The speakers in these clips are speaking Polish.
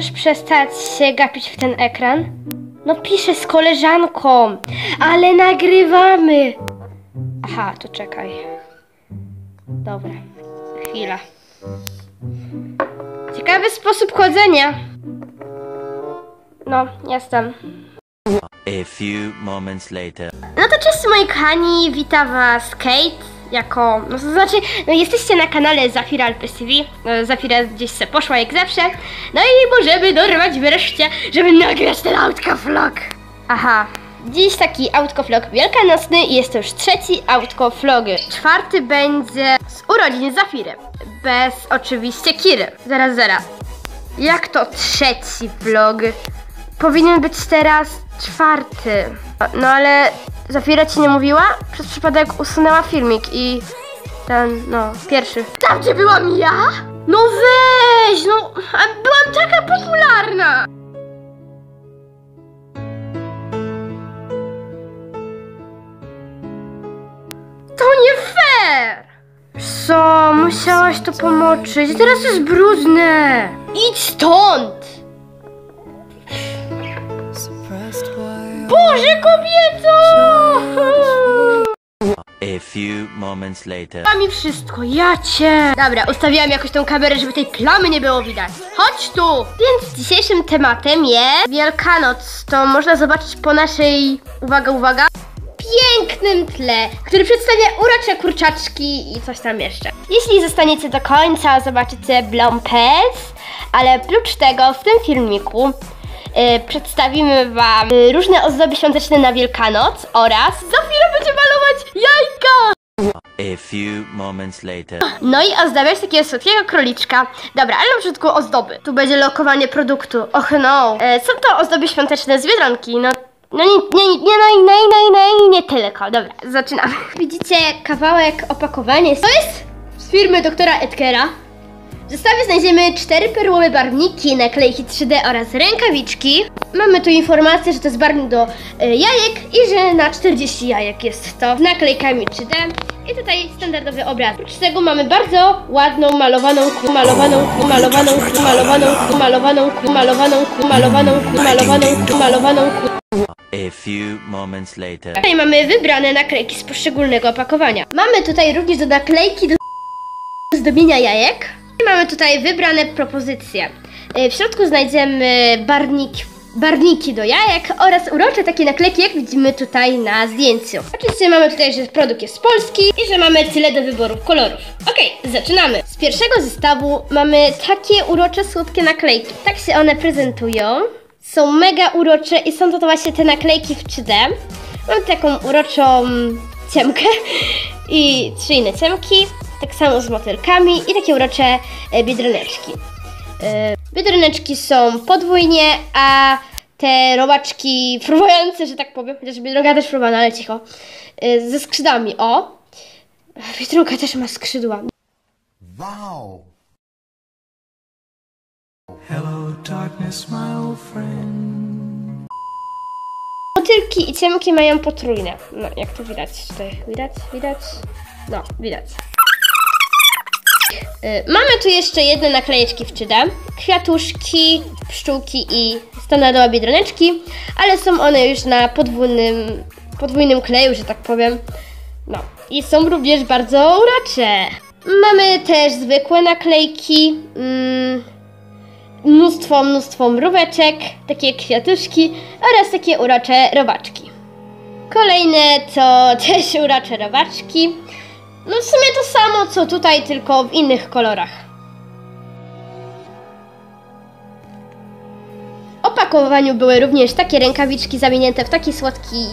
możesz przestać się gapić w ten ekran? No piszę z koleżanką, ale nagrywamy. Aha, to czekaj. Dobra, chwila. Ciekawy sposób chodzenia. No, jestem. A few moments later. No to cześć moi kochani, witam was Kate jako, no to znaczy, no jesteście na kanale Zafira LPS TV, no, Zafira gdzieś se poszła jak zawsze, no i możemy dorwać wreszcie, żeby nagrać ten outco vlog. Aha, dziś taki outco vlog wielkanocny i jest to już trzeci outco vlog. Czwarty będzie z urodzin Zafiry, bez oczywiście Kiry. Zaraz, zaraz. Jak to trzeci vlog? Powinien być teraz czwarty. No ale Zafira ci nie mówiła? Przez przypadek usunęła filmik i ten, no, pierwszy. Tam gdzie byłam ja? No weź, no, a byłam taka popularna. To nie fair! Co, musiałaś to pomoczyć, teraz jest brudne. Idź stąd! Boże, kobieto! A few moments later. A mi wszystko, ja cię! Dobra, ustawiłam jakoś tą kamerę, żeby tej plamy nie było widać. Chodź tu! Więc dzisiejszym tematem jest Wielkanoc. To można zobaczyć po naszej, uwaga, uwaga, pięknym tle, który przedstawia urocze kurczaczki i coś tam jeszcze. Jeśli zostaniecie do końca, zobaczycie blompers, ale oprócz tego w tym filmiku przedstawimy Wam y, różne ozdoby świąteczne na Wielkanoc oraz za chwilę będzie malować jajka! A few moments later. No i ozdabiać takiego słodkiego króliczka. Dobra, ale na początku ozdoby. Tu będzie lokowanie produktu. Och no. E, są to ozdoby świąteczne z Biedronki. No, no nie, nie, nie, nie, no, i- no, i- no, i- no, i nie tylko. Dobra, zaczynamy. Widzicie kawałek opakowania. To jest z firmy doktora Edgera. W zestawie znajdziemy cztery perłowe barwniki, naklejki 3D oraz rękawiczki. Mamy tu informację, że to jest barwnik do e, jajek i że na 40 jajek jest to z naklejkami 3D. I tutaj standardowy obraz. Oprócz tego mamy bardzo ładną, malowaną, malowaną, malowaną, malowaną, malowaną, malowaną, malowaną, malowaną, malowaną, A few moments later. Tutaj mamy wybrane naklejki z poszczególnego opakowania. Mamy tutaj również do naklejki do zdobienia jajek. Mamy tutaj wybrane propozycje. Y, W środku znajdziemy barwnik, barwniki do jajek oraz urocze takie naklejki, jak widzimy tutaj na zdjęciu. Oczywiście mamy tutaj, że produkt jest polski i że mamy tyle do wyboru kolorów. Okej, zaczynamy. Z pierwszego zestawu mamy takie urocze, słodkie naklejki. Tak się one prezentują. Są mega urocze i są to właśnie te naklejki w 3D. Mam taką uroczą ciemkę i trzy inne ciemki, tak samo z motylkami i takie urocze e, biedroneczki. E, Biedroneczki są podwójnie, a te robaczki fruwające, że tak powiem, chociaż biedronka też fruwana, ale cicho, e, ze skrzydłami, o. Biedronka też ma skrzydła. Wow. Hello, darkness, my old friend. Motylki i ciemki mają potrójne. No, jak to widać tutaj? Widać? Widać? No, widać. Y, Mamy tu jeszcze jedne naklejeczki w 3D. Kwiatuszki, pszczółki i standardowe biedroneczki, ale są one już na podwójnym, podwójnym kleju, że tak powiem. No, i są również bardzo urocze. Mamy też zwykłe naklejki. Mm, mnóstwo, mnóstwo mróweczek, takie kwiatuszki oraz takie urocze robaczki. Kolejne to też urocze robaczki. No w sumie to samo co tutaj, tylko w innych kolorach. W opakowaniu były również takie rękawiczki zamienięte w taki słodki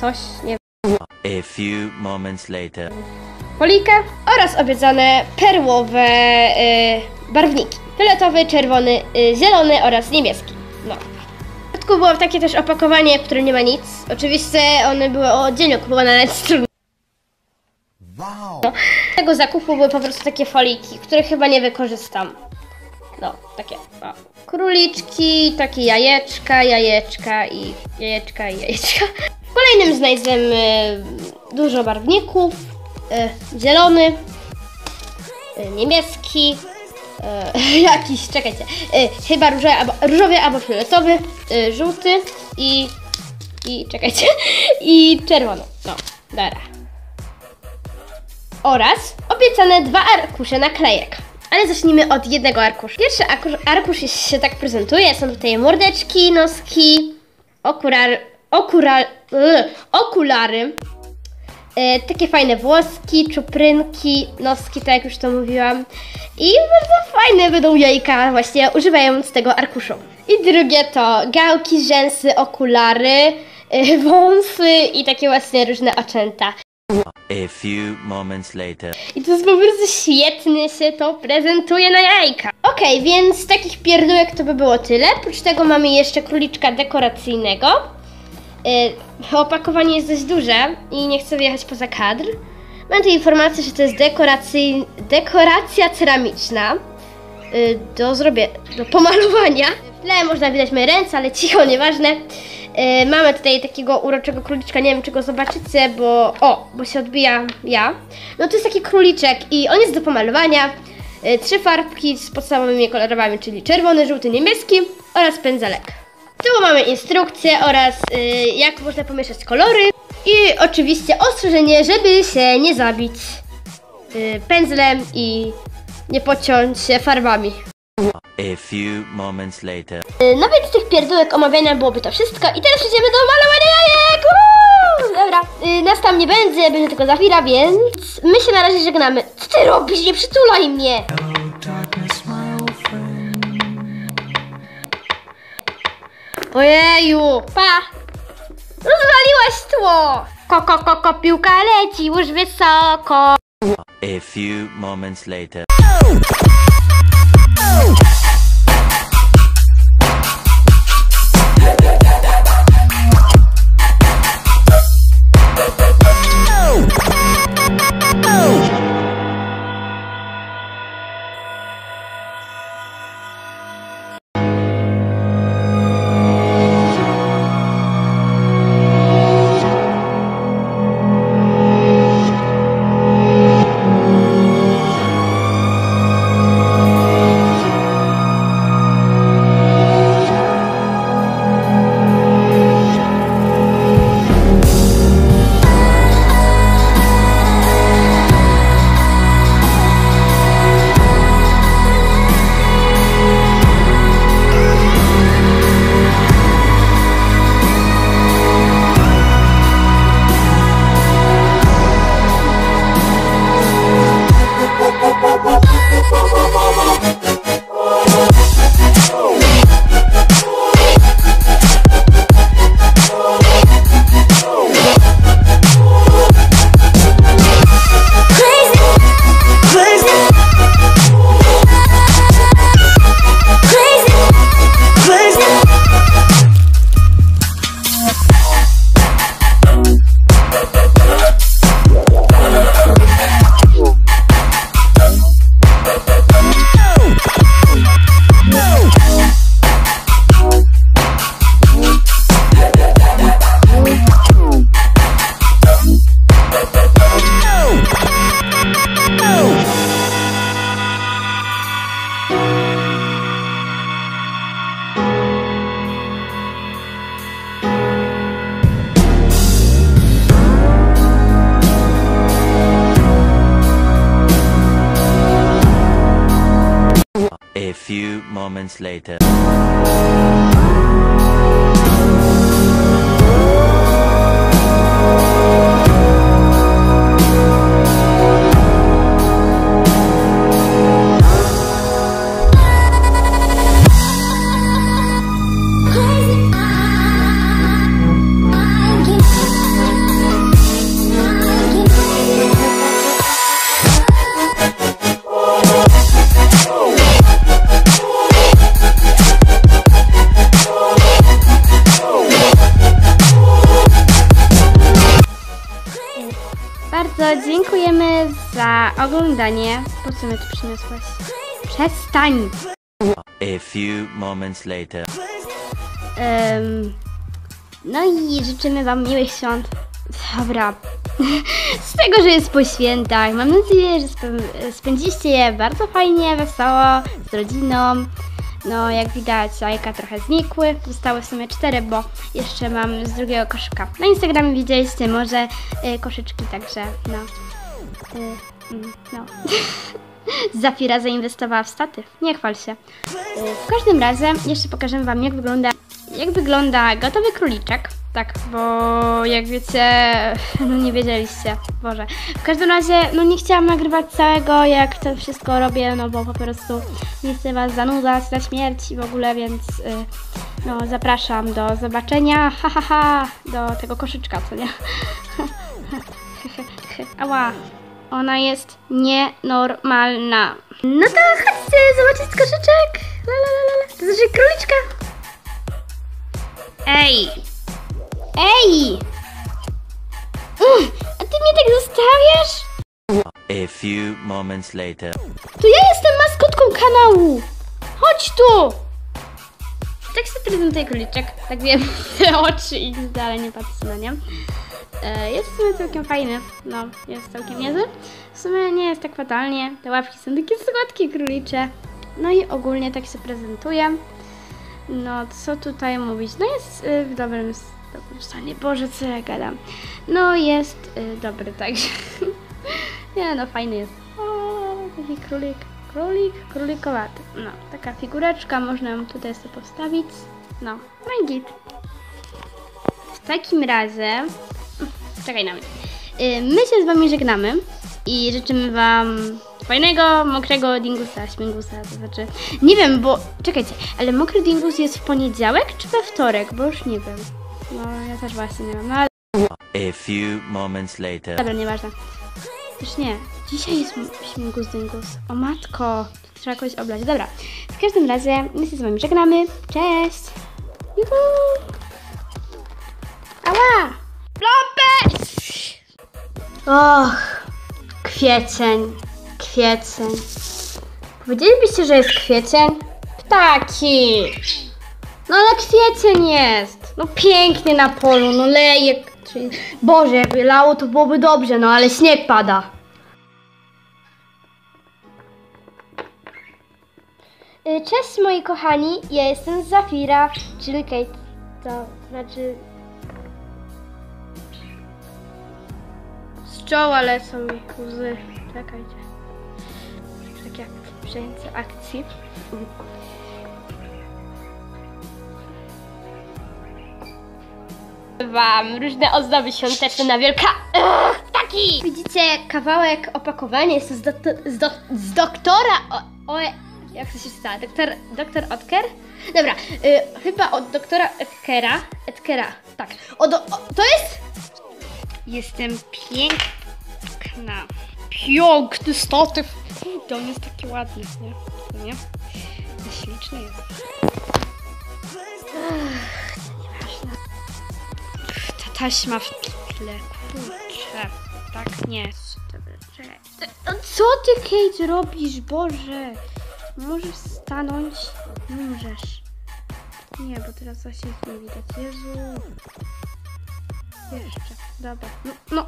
coś, nie wiem, A few moments later. polikę oraz obiecane perłowe y, barwniki. Fioletowy, czerwony, y, zielony oraz niebieski. No. W środku było takie też opakowanie, w którym nie ma nic. Oczywiście one były oddzielnie kupowane na stronę. Wow. Z tego zakupu były po prostu takie foliki, których chyba nie wykorzystam. No, takie. O. Króliczki, takie jajeczka, jajeczka i jajeczka i jajeczka. W kolejnym znajdziemy dużo barwników. y, Zielony, y, niebieski, e, jakiś, czekajcie, chyba różowy albo, różowy albo fioletowy, żółty i, i, czekajcie, i czerwono. No, dobra. Oraz obiecane dwa arkusze naklejek. Ale zacznijmy od jednego arkusza. Pierwszy arkusz, arkusz się tak prezentuje. Są tutaj mordeczki, noski, okular, okular, ugh, okulary, e, takie fajne włoski, czuprynki, noski, tak jak już to mówiłam. I bardzo fajne będą jajka właśnie używając tego arkuszu. I drugie to gałki, rzęsy, okulary, e, wąsy i takie właśnie różne oczęta. A few moments later. I to jest po prostu świetnie się to prezentuje na jajka. Okej, więc z takich pierdółek to by było tyle. Oprócz tego mamy jeszcze króliczka dekoracyjnego. Yy, opakowanie jest dość duże i nie chcę wyjechać poza kadr. Mam tu informację, że to jest dekoracyj... dekoracja ceramiczna yy, do zrobię, do pomalowania. W tle można widać moje ręce, ale cicho, nieważne. Yy, mamy tutaj takiego uroczego króliczka, nie wiem czy go zobaczycie, bo o, bo się odbija ja. No to jest taki króliczek i on jest do pomalowania. Yy, trzy farbki z podstawowymi kolorami, czyli czerwony, żółty, niebieski oraz pędzelek. Tu mamy instrukcję oraz yy, jak można pomieszać kolory i oczywiście ostrzeżenie, żeby się nie zabić yy, pędzlem i nie pociąć się farbami. A few moments later. Yy, No więc z tych pierdółek omawiania byłoby to wszystko i teraz przejdziemy do malowania jajek! Uuu! Dobra, yy, nas tam nie będzie, będzie tylko za chwilę, więc my się na razie żegnamy. Co ty robisz? Nie przytulaj mnie! Ojeju, pa! Rozwaliłaś tło! Koko, koko, piłka leci już wysoko. A few moments later. Moments later. Oglądanie. Po co mnie tu przyniosłaś? Przestań! A few moments later. Em, no i życzymy Wam miłych świąt. Dobra, z tego, że jest po świętach. Mam nadzieję, że spe- spędziliście je bardzo fajnie, wesoło, z rodziną. No, jak widać, jajka trochę znikły. Zostały w sumie cztery, bo jeszcze mam z drugiego koszyka. Na Instagramie widzieliście może y, koszyczki, także no. Y, no. Zafira zainwestowała w statyw. Nie chwal się. W każdym razie jeszcze pokażę Wam, jak wygląda, jak wygląda gotowy króliczek. Tak, bo jak wiecie, no nie wiedzieliście, Boże. W każdym razie, no nie chciałam nagrywać całego, jak to wszystko robię, no bo po prostu nie chcę Was zanudzać na śmierć i w ogóle, więc y, no zapraszam do zobaczenia, ha ha ha, do tego koszyczka, co nie? Ała, ona jest nienormalna. No to chodźcie zobaczyć koszyczek. La, la, la, la. To znaczy króliczka. Ej! Ej! Mm, a ty mnie tak zostawiasz? A few moments later. To ja jestem maskotką kanału. Chodź tu! Tak się prezentuje króliczek. Tak wiem, te oczy i dalej nie patrzę na nie. E, Jest w sumie całkiem fajny. No, jest całkiem niezły. W sumie nie jest tak fatalnie. Te łapki są takie słodkie królicze. No i ogólnie tak się prezentuje. No, co tutaj mówić? No jest y, w dobrym, dobrym stanie. Boże, co ja gadam. No, jest y, dobry, także... nie, no, fajny jest. O, taki królik. Królik, królikowaty. No, taka figureczka, można ją tutaj sobie postawić. No, no i git. W takim razie... Czekaj na mnie. Y, My się z Wami żegnamy i życzymy Wam fajnego, mokrego dingusa, śmigusa, to znaczy... Nie wiem, bo... Czekajcie, ale mokry dingus jest w poniedziałek czy we wtorek? Bo już nie wiem. No, ja też właśnie nie wiem, no ale A few moments later. dobra, nieważne. Już nie, dzisiaj jest śmigus dingus. O matko, trzeba kogoś oblać. Dobra, w każdym razie my się z Wami żegnamy. Cześć! Juhu! Ała! Och, kwiecień, kwiecień. Powiedzielibyście, że jest kwiecień? Ptaki! No ale kwiecień jest! No pięknie na polu, no leje. Czyli- Boże, jakby lało to byłoby dobrze, no ale śnieg pada. Y, Cześć moi kochani, ja jestem Zafira, czyli Kate. To znaczy... Z czoła lecą mi łzy. Czekajcie. Tak jak przejęcie akcji. Wam różne ozdoby świąteczne na wielka... Ugh, taki! Widzicie kawałek opakowania, jest to z, doktor, z, do, z doktora... O, o, jak to się stało? Doktor, doktor Otker? Dobra, y, chyba od doktora Etkera. Etkera, tak. O, do, o, to jest... Jestem piękna. Piękny statyw. To on jest taki ładny, nie? To nie? Śliczny jest. Ta taśma w tle, kurczę. Tak nie. Co ty, Kate, robisz? Boże. Możesz stanąć? Możesz. Nie, bo teraz zasięg nie widać. Jezu. Jeszcze. Dobra, no, no.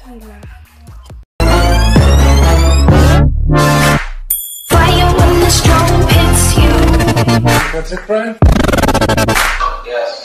Chwila. What's it, Brian? Yes.